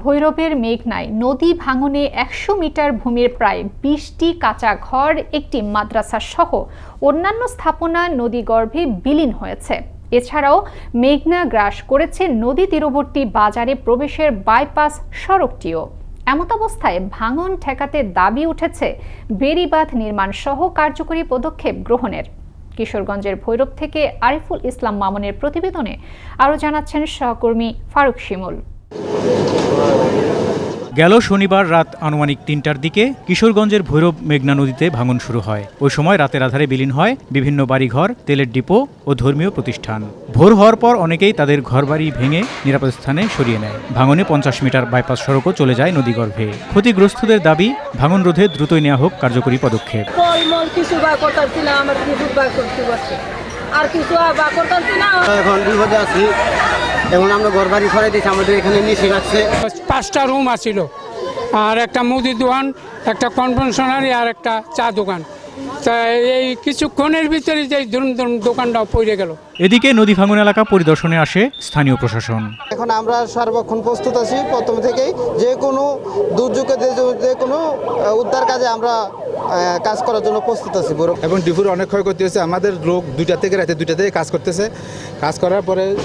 ভৈরবের মেঘনায় নদী ভাঙনে একশো মিটার ভূমির প্রায় বিশটি কাঁচা ঘর, একটি মাদ্রাসা সহ অন্যান্য স্থাপনা নদীগর্ভে বিলীন হয়েছে। এছাড়াও মেঘনা গ্রাস করেছে নদী তীরবর্তী বাজারে প্রবেশের বাইপাস সড়কটিও। এমতাবস্থায় ভাঙন ঠেকাতে দাবি উঠেছে বেড়িবাঁধ নির্মাণ সহ কার্যকরী পদক্ষেপ গ্রহণের। কিশোরগঞ্জের ভৈরব থেকে আরিফুল ইসলাম মামুনের প্রতিবেদনে আরও জানাচ্ছেন সহকর্মী ফারুক শিমুল। গেল শনিবার রাত আনুমানিক তিনটার দিকে কিশোরগঞ্জের ভৈরব মেঘনা নদীতে ভাঙন শুরু হয়। ওই সময় রাতের আধারে বিলীন হয় বিভিন্ন বাড়িঘর তেলের ডিপো ও ধর্মীয় প্রতিষ্ঠান। ভোর হওয়ার পর অনেকেই তাদের ঘরবাড়ি ভেঙে নিরাপদ স্থানে সরিয়ে নেয়। ভাঙনে পঞ্চাশ মিটার বাইপাস সড়কও চলে যায় নদীগর্ভে ক্ষতিগ্রস্তদের দাবি ভাঙন রোধে দ্রুতই নেওয়া হোক কার্যকরী পদক্ষেপ। ফলমূল কিছু বা করতেছি না আমার কিছু বা করতে আর কিছু বা করতেছি না এখন বিপদে আছি। এবং আমরা ঘর বাড়ি সরাই দিয়েছি আমাদের এখানে নিচে রাখছে পাঁচটা রুম আছিল। আর একটা মুদি দোকান একটা কনভেনশনারি আর একটা চা দোকান। তা এই কিছুক্ষণের ভিতরে যে ধরুন ধরুন দোকানটা পড়ে গেল। এদিকে নদী ভাঙন এলাকা পরিদর্শনে আসে স্থানীয় প্রশাসন। এখন আমরা সর্বক্ষণ প্রস্তুত আছি প্রথম থেকেই। যে কোনো দুর্যোগে যে- যে কোনো উদ্ধার কাজে আমরা কাজ করার জন্য প্রস্তুত আছি বড় এবং ডিফুর অনেক ক্ষয়ক্ষতি হয়েছে। আমাদের লোক দুইটা থেকে রাতে দুইটা থেকে কাজ করতেছে। কাজ করার পরে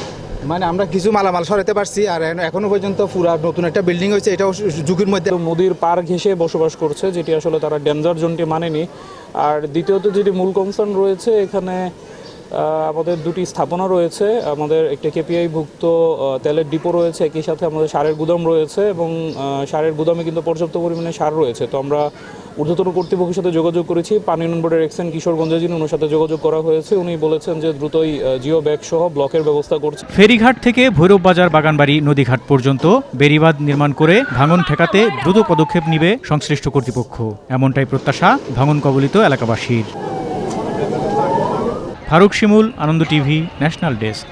মানে আমরা কিছু মালামাল সরাতে পারছি, আর এখন- পর্যন্ত পুরা নতুন একটা বিল্ডিং হয়েছে, এটাও ঝুঁকির মধ্যে। নদীর পার ঘেঁষে বসবাস করছে, যেটি আসলে তারা ডেঞ্জার জোনটি মানেনি। আর দ্বিতীয়ত যেটি মূল কনসার্ন রয়েছে, এখানে আমাদের দুটি স্থাপনা রয়েছে। আমাদের একটা কেপিআই ভুক্ত তেলের ডিপো রয়েছে, একই সাথে আমাদের সারের গুদাম রয়েছে এবং সারের গুদামে কিন্তু পর্যাপ্ত পরিমাণে সার রয়েছে। তো আমরা ঊর্ধ্বতন কর্তৃপক্ষের সাথে যোগাযোগ করেছি। পানি উন্নয়ন বোর্ডের এক্সেন কিশোরগঞ্জে যিনি, ওনার সাথে যোগাযোগ করা হয়েছে। উনি বলেছেন যে দ্রুতই জিও ব্যাগ সহ ব্লকের ব্যবস্থা করছে। ফেরিঘাট থেকে ভৈরব বাজার বাগানবাড়ি নদীঘাট পর্যন্ত বেড়িবাঁধ নির্মাণ করে ভাঙন ঠেকাতে দ্রুত পদক্ষেপ নিবে সংশ্লিষ্ট কর্তৃপক্ষ। এমনটাই প্রত্যাশা ভাঙন কবলিত এলাকাবাসীর। Faruk Shimul, Ananda TV, national desk.